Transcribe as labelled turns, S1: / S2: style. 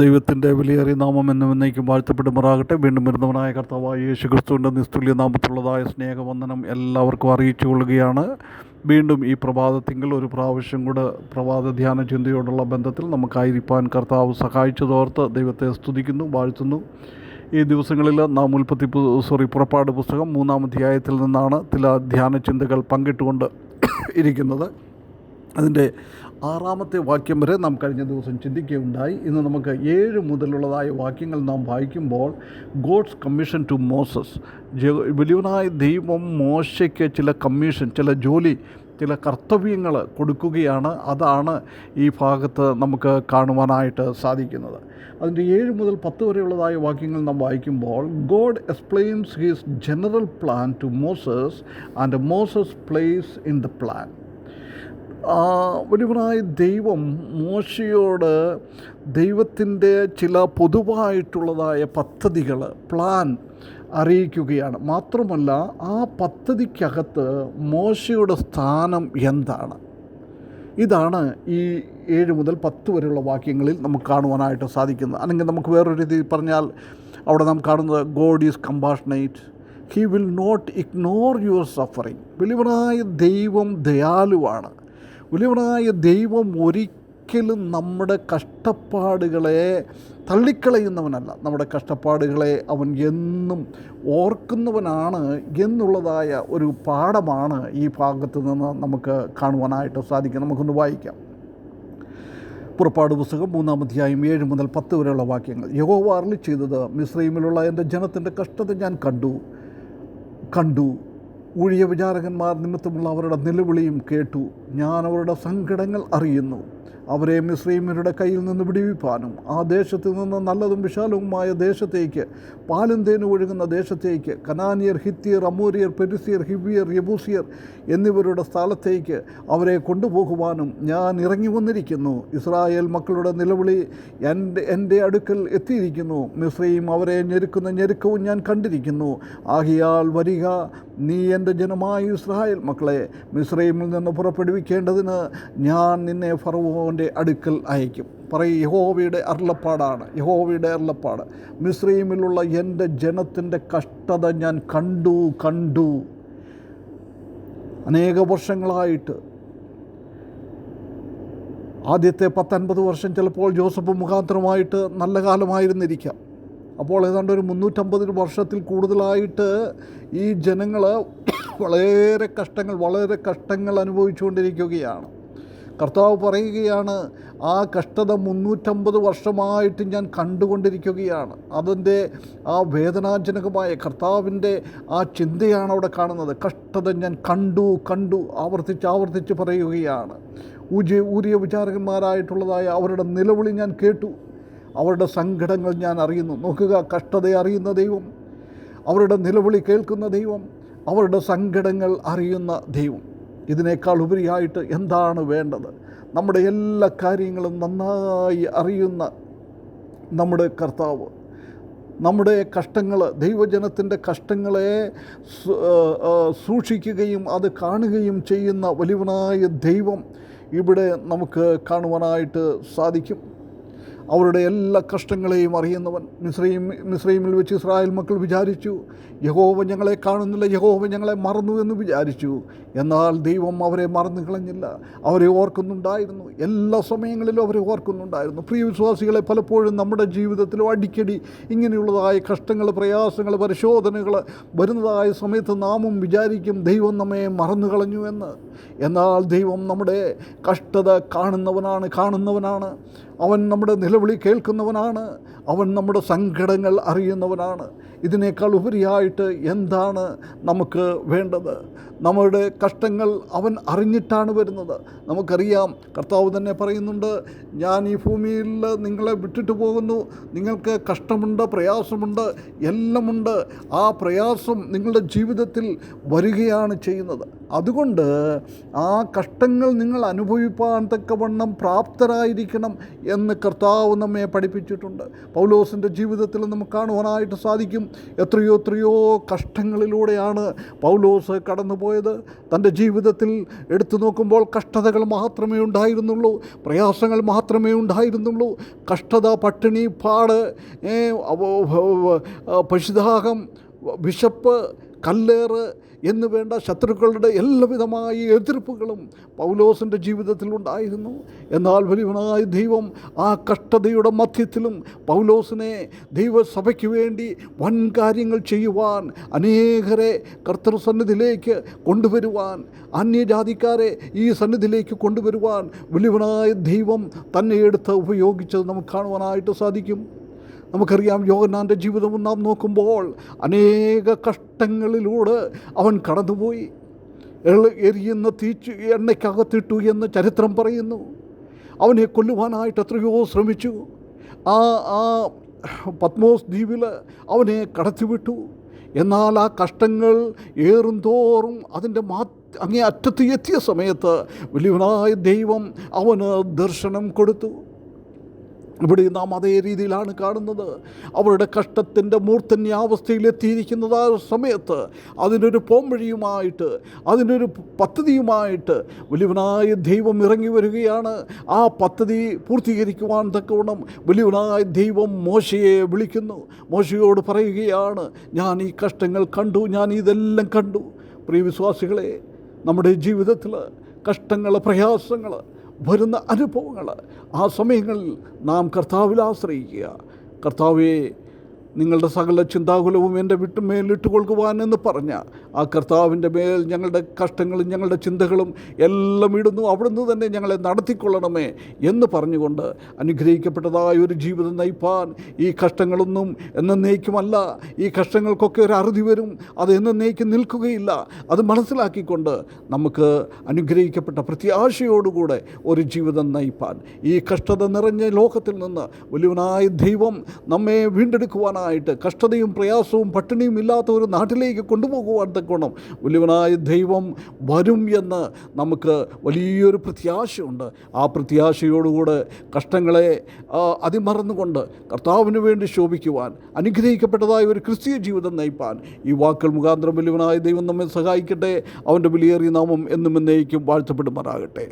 S1: ദൈവത്തിന്റെ വിലയേറിയ നാമം എന്നും എന്നേക്കും വീണ്ടും വരുന്നവനായ കർത്താവായ യേശു ക്രിസ്തുവിന്റെ നിസ്തുല്യ നാമത്തുള്ളതായ സ്നേഹവന്ദനം എല്ലാവർക്കും അറിയിച്ചു കൊള്ളുകയാണ് വീണ്ടും ഈ പ്രഭാതത്തിങ്കിൽ ഒരു പ്രാവശ്യം കൂടെ പ്രഭാത ധ്യാന ചിന്തയോടുള്ള ബന്ധത്തിൽ നമുക്കായിരിക്കാൻ കർത്താവ് സഹായിച്ചതോർത്ത് ദൈവത്തെ സ്തുതിക്കുന്നു വാഴ്ത്തുന്നു. ഈ ദിവസങ്ങളിൽ നാം ഉൽപ്പത്തി സോറി പുറപ്പാട് പുസ്തകം മൂന്നാം അധ്യായത്തിൽ നിന്നാണ് ചില ധ്യാന ചിന്തകൾ പങ്കിട്ടുകൊണ്ട് ഇരിക്കുന്നത്. അതിന്റെ ആറാമത്തെ വാക്യം വരെ നാം കഴിഞ്ഞ ദിവസം ചിന്തിക്കുകയുണ്ടായി. ഇന്ന് നമുക്ക് ഏഴ് മുതലുള്ളതായ വാക്യങ്ങൾ നാം വായിക്കുമ്പോൾ ഗോഡ്സ് കമ്മീഷൻ ടു മോസസ്. വലിയവനായ ദൈവം മോശയ്ക്ക് ചില കമ്മീഷൻ ചില ജോലി ചില കർത്തവ്യങ്ങൾ കൊടുക്കുകയാണ്. അതാണ് ഈ ഭാഗത്ത് നമുക്ക് കാണുവാനായിട്ട് സാധിക്കുന്നത്. അതിന്റെ ഏഴ് മുതൽ പത്ത് വരെയുള്ളതായ വാക്യങ്ങൾ നാം വായിക്കുമ്പോൾ God explains his general plan to Moses and Moses place in the plan. ആ ദൈവം മോശയോട് ദൈവത്തിന്റെ ചില പൊതുവായിട്ടുള്ളതായ പദ്ധതികൾ പ്ലാൻ അറിയിക്കുകയാണ്. മാത്രമല്ല ആ പദ്ധതിക്കകത്ത് മോശയുടെ സ്ഥാനം എന്താണ്? ഇതാണ് ഈ ഏഴ് മുതൽ പത്ത് വരെയുള്ള വാക്യങ്ങളിൽ നമുക്ക് കാണുവാനായിട്ട് സാധിക്കുന്നത്. അല്ലെങ്കിൽ നമുക്ക് വേറൊരു രീതിയിൽ പറഞ്ഞാൽ അവിടെ നാം കാണുന്നത് God is compassionate he will not ignore your suffering വലിയവനായ ദൈവം ദയാലുവാണ്. വലിയവനായ ദൈവം ഒരിക്കലും നമ്മുടെ കഷ്ടപ്പാടുകളെ തള്ളിക്കളയുന്നവനല്ല. നമ്മുടെ കഷ്ടപ്പാടുകളെ അവൻ എന്നും ഓർക്കുന്നവനാണ് എന്നുള്ളതായ ഒരു പാഠമാണ് ഈ ഭാഗത്ത് നിന്ന് നമുക്ക് കാണുവാനായിട്ട് സാധിക്കും. നമുക്കൊന്ന് വായിക്കാം. പുറപ്പാട് പുസ്തകം മൂന്നാം അധ്യായം ഏഴ് മുതൽ പത്ത് വരെയുള്ള വാക്യങ്ങൾ. യഹോവ അരളി ചെയ്തത് മിശ്രീമിലുള്ള എന്റെ ജനത്തിന്റെ കഷ്ടത ഞാൻ കണ്ടു. കണ്ടു. ഊഴിയ വിചാരകന്മാർ നിമിത്തമുള്ള അവരുടെ നിലവിളിയും കേട്ടു. ഞാൻ അവരുടെ സങ്കടങ്ങൾ അറിയുന്നു. അവരെ മിശ്രീമ്യരുടെ കയ്യിൽ നിന്ന് വിടുവിപ്പാനും ആ ദേശത്ത് നിന്ന് നല്ലതും വിശാലവുമായ ദേശത്തേക്ക് പാലും തേനും ഒഴുകുന്ന ദേശത്തേക്ക് കനാനിയർ ഹിത്തിയർ അമൂരിയർ പെരുസിയർ ഹിബിയർ യബൂസിയർ എന്നിവരുടെ സ്ഥലത്തേക്ക് അവരെ കൊണ്ടുപോകുവാനും ഞാൻ ഇറങ്ങി വന്നിരിക്കുന്നു. ഇസ്രായേൽ മക്കളുടെ നിലവിളി എന്റെ എന്റെ അടുക്കൽ എത്തിയിരിക്കുന്നു. മിശ്രയും അവരെ ഞെരുക്കുന്ന ഞെരുക്കവും ഞാൻ കണ്ടിരിക്കുന്നു. ആകിയാൽ വരിക നീ എന്റെ ജനമായ ഇസ്രായേൽ മക്കളെ. മിസ്രൈമിൽ നിന്ന് പുറപ്പെടുവിക്കേണ്ടതിന് ഞാൻ നിന്നെ ഫറവോന്റെ അടുക്കൽ അയക്കും. പറയും യഹോവയുടെ അരുളപ്പാടാണ് യഹോവയുടെ അരുളപ്പാട്. മിശ്രീമിലുള്ള എന്റെ ജനത്തിന്റെ കഷ്ടത ഞാൻ കണ്ടു കണ്ടു. അനേക വർഷങ്ങളായിട്ട് ആദ്യത്തെ പത്തൊൻപത് വർഷം ചിലപ്പോൾ ജോസഫ് മുഖാന്തരമായിട്ട് നല്ല കാലമായിരുന്നിരിക്കാം. അപ്പോൾ ഏതാണ്ട് ഒരു മുന്നൂറ്റമ്പത് വർഷത്തിൽ കൂടുതലായിട്ട് ഈ ജനങ്ങൾ വളരെ കഷ്ടങ്ങൾ വളരെ കഷ്ടങ്ങൾ അനുഭവിച്ചുകൊണ്ടിരിക്കുകയാണ്. കർത്താവ് പറയുകയാണ് ആ കഷ്ടത മുന്നൂറ്റമ്പത് വർഷമായിട്ട് ഞാൻ കണ്ടുകൊണ്ടിരിക്കുകയാണ്. അതിന്റെ ആ വേദനാജനകമായ കർത്താവിന്റെ ആ ചിന്തയാണ് അവിടെ കാണുന്നത്. കഷ്ടത ഞാൻ കണ്ടു കണ്ടു ആവർത്തിച്ച് ആവർത്തിച്ച് പറയുകയാണ്. ഊജി ഊരിയ വിചാരകന്മാരായിട്ടുള്ളതായ അവരുടെ നിലവിളി ഞാൻ കേട്ടു. അവരുടെ സങ്കടങ്ങൾ ഞാൻ അറിയുന്നു. നോക്കുക കഷ്ടത അറിയുന്ന ദൈവം അവരുടെ നിലവിളി കേൾക്കുന്ന ദൈവം അവരുടെ സങ്കടങ്ങൾ അറിയുന്ന ദൈവം. ഇതിനേക്കാൾ ഉപരിയായിട്ട് എന്താണ് വേണ്ടത്? നമ്മുടെ എല്ലാ കാര്യങ്ങളും നന്നായി അറിയുന്ന നമ്മുടെ കർത്താവ്. നമ്മുടെ കഷ്ടങ്ങൾ ദൈവജനത്തിന്റെ കഷ്ടങ്ങളെ സൂക്ഷിക്കുകയും അത് കാണുകയും ചെയ്യുന്ന വലിയവനായ ദൈവം ഇവിടെ നമുക്ക് കാണുവാനായിട്ട് സാധിക്കും. അവരുടെ എല്ലാ കഷ്ടങ്ങളെയും അറിയുന്നവൻ മിശ്രയും മിശ്രൈമിൽ വെച്ച് ഇസ്രായേൽ മക്കൾ വിചാരിച്ചു യഹോവ ഞങ്ങളെ കാണുന്നില്ല യഹോവ ഞങ്ങളെ മറന്നു എന്ന് വിചാരിച്ചു. എന്നാൽ ദൈവം അവരെ മറന്നു കളഞ്ഞില്ല. അവരെ ഓർക്കുന്നുണ്ടായിരുന്നു. എല്ലാ സമയങ്ങളിലും അവരെ ഓർക്കുന്നുണ്ടായിരുന്നു. പ്രിയ വിശ്വാസികളെ പലപ്പോഴും നമ്മുടെ ജീവിതത്തിലും അടിക്കടി ഇങ്ങനെയുള്ളതായ കഷ്ടങ്ങൾ പ്രയാസങ്ങൾ പരിശോധനകൾ വരുന്നതായ സമയത്ത് നാമും വിചാരിക്കും ദൈവം നമ്മെ മറന്നു കളഞ്ഞു എന്ന്. എന്നാൽ ദൈവം നമ്മുടെ കഷ്ടത കാണുന്നവനാണ് കാണുന്നവനാണ്. അവൻ നമ്മുടെ നിലവിളി കേൾക്കുന്നവനാണ്. അവൻ നമ്മുടെ സങ്കടങ്ങൾ അറിയുന്നവനാണ്. ഇതിനേക്കാൾ ഉപരിയായിട്ട് എന്താണ് നമുക്ക് വേണ്ടത്? നമ്മുടെ കഷ്ടങ്ങൾ അവൻ അറിഞ്ഞിട്ടാണ് വരുന്നത്. നമുക്കറിയാം കർത്താവ് തന്നെ പറയുന്നുണ്ട് ഞാൻ ഈ ഭൂമിയിൽ നിങ്ങളെ വിട്ടിട്ട് പോകുന്നു. നിങ്ങൾക്ക് കഷ്ടമുണ്ട് പ്രയാസമുണ്ട് എല്ലാമുണ്ട്. ആ പ്രയാസം നിങ്ങളുടെ ജീവിതത്തിൽ വരികയാണ് ചെയ്യുന്നത്. അതുകൊണ്ട് ആ കഷ്ടങ്ങൾ നിങ്ങൾ അനുഭവിപ്പാൻ തക്കവണ്ണം പ്രാപ്തരായിരിക്കണം എന്ന് കർത്താവ് നമ്മെ പഠിപ്പിച്ചിട്ടുണ്ട് പൗലോസിന്റെ ജീവിതത്തിൽ നമുക്ക് കാണുവാനായിട്ട് സാധിക്കും എത്രയോ എത്രയോ കഷ്ടങ്ങളിലൂടെയാണ് പൗലോസ് കടന്നുപോയത് തന്റെ ജീവിതത്തിൽ എടുത്തു നോക്കുമ്പോൾ കഷ്ടതകൾ മാത്രമേ ഉണ്ടായിരുന്നുള്ളൂ പ്രയാസങ്ങൾ മാത്രമേ ഉണ്ടായിരുന്നുള്ളൂ കഷ്ടത പട്ടിണി പാട് പശുദാഹം വിശപ്പ് കല്ലേറ് എന്ന് വേണ്ട ശത്രുക്കളുടെ എല്ലാവിധമായ എതിർപ്പുകളും പൗലോസിന്റെ ജീവിതത്തിൽ ഉണ്ടായിരുന്നു. എന്നാൽ വലിയവനായ ദൈവം ആ കഷ്ടതയുടെ മധ്യത്തിലും പൗലോസിനെ ദൈവസഭയ്ക്ക് വേണ്ടി വൻ കാര്യങ്ങൾ ചെയ്യുവാൻ അനേകരെ കർത്തൃസന്നിധിയിലേക്ക് കൊണ്ടുവരുവാൻ അന്യജാതിക്കാരെ ഈ സന്നിധിയിലേക്ക് കൊണ്ടുവരുവാൻ വലിയവനായ ദൈവം തന്നെ എടുത്ത് ഉപയോഗിച്ചത് നമുക്ക് കാണുവാനായിട്ട് സാധിക്കും. നമുക്കറിയാം യോഗനാന്റെ ജീവിതം നാം നോക്കുമ്പോൾ അനേക കഷ്ടങ്ങളിലൂടെ അവൻ കടന്നുപോയി. എരിയുന്ന തീച്ചു എണ്ണയ്ക്കകത്തിട്ടു എന്ന് ചരിത്രം പറയുന്നു. അവനെ കൊല്ലുവാനായിട്ട് എത്രയോ ശ്രമിച്ചു. ആ ആ പത്മോസ് ദ്വീപിൽ അവനെ കടത്തിവിട്ടു. എന്നാൽ ആ കഷ്ടങ്ങൾ ഏറും തോറും അതിന്റെ മാ അങ്ങേ അറ്റത്ത് എത്തിയ സമയത്ത് വലിയവനായ ദൈവം അവന് ദർശനം കൊടുത്തു. ഇവിടെ നാം അതേ രീതിയിലാണ് കാണുന്നത്. അവരുടെ കഷ്ടത്തിന്റെ മൂർധന്യാവസ്ഥയിലെത്തിയിരിക്കുന്നത് ആ സമയത്ത് അതിനൊരു പോംവഴിയുമായിട്ട് അതിനൊരു പദ്ധതിയുമായിട്ട് വലിയവനായ ദൈവം ഇറങ്ങി വരികയാണ്. ആ പദ്ധതി പൂർത്തീകരിക്കുവാൻ തക്കവണ്ണം വലിയവനായ ദൈവം മോശയെ വിളിക്കുന്നു. മോശയോട് പറയുകയാണ് ഞാൻ ഈ കഷ്ടങ്ങൾ കണ്ടു ഞാൻ ഇതെല്ലാം കണ്ടു. പ്രിയവിശ്വാസികളെ നമ്മുടെ ജീവിതത്തിൽ കഷ്ടങ്ങൾ പ്രയാസങ്ങൾ വരുന്ന അനുഭവങ്ങൾ ആ സമയങ്ങളിൽ നാം കർത്താവിൽ ആശ്രയിക്കുക. കർത്താവെ നിങ്ങളുടെ സകല ചിന്താകുലവും എന്റെ വിട്ടുമേലിട്ട് കൊടുക്കുവാൻ എന്ന് പറഞ്ഞ ആ കർത്താവിന്റെ മേൽ ഞങ്ങളുടെ കഷ്ടങ്ങളും ഞങ്ങളുടെ ചിന്തകളും എല്ലാം ഇടുന്നു. അവിടുന്ന് തന്നെ ഞങ്ങളെ നടത്തിക്കൊള്ളണമേ എന്ന് പറഞ്ഞുകൊണ്ട് അനുഗ്രഹിക്കപ്പെട്ടതായ ഒരു ജീവിതം നയിപ്പാൻ ഈ കഷ്ടങ്ങളൊന്നും എന്നേക്കുമല്ല ഈ കഷ്ടങ്ങൾക്കൊക്കെ ഒരു അറുതി വരും. അത് എന്നേക്കും നിൽക്കുകയില്ല. അത് മനസ്സിലാക്കിക്കൊണ്ട് നമുക്ക് അനുഗ്രഹിക്കപ്പെട്ട പ്രത്യാശയോടുകൂടെ ഒരു ജീവിതം നയിപ്പാൻ. ഈ കഷ്ടത നിറഞ്ഞ ലോകത്തിൽ നിന്ന് വലിയവനായ ദൈവം നമ്മെ വീണ്ടെടുക്കുവാനായിട്ട് കഷ്ടതയും പ്രയാസവും പട്ടിണിയും ഇല്ലാത്ത ഒരു നാട്ടിലേക്ക് കൊണ്ടുപോകുവാൻ തക്കോണം വലിയവനായ ദൈവം വരും എന്ന് നമുക്ക് വലിയൊരു പ്രത്യാശയുണ്ട്. ആ പ്രത്യാശയോടുകൂടെ കഷ്ടങ്ങളെ അതിമറന്നുകൊണ്ട് കർത്താവിന് വേണ്ടി ശോഭിക്കുവാൻ അനുഗ്രഹിക്കപ്പെട്ടതായ ഒരു ക്രിസ്തീയ ജീവിതം നയിപ്പാൻ ഈ വാക്കുകൾ മുഖാന്തരം വലിയവനായ ദൈവം നമ്മെ സഹായിക്കട്ടെ. അവന്റെ വിലയേറിയ നാമം എന്നും എന്നേക്കും വാഴ്ത്തപ്പെടുമാറാകട്ടെ.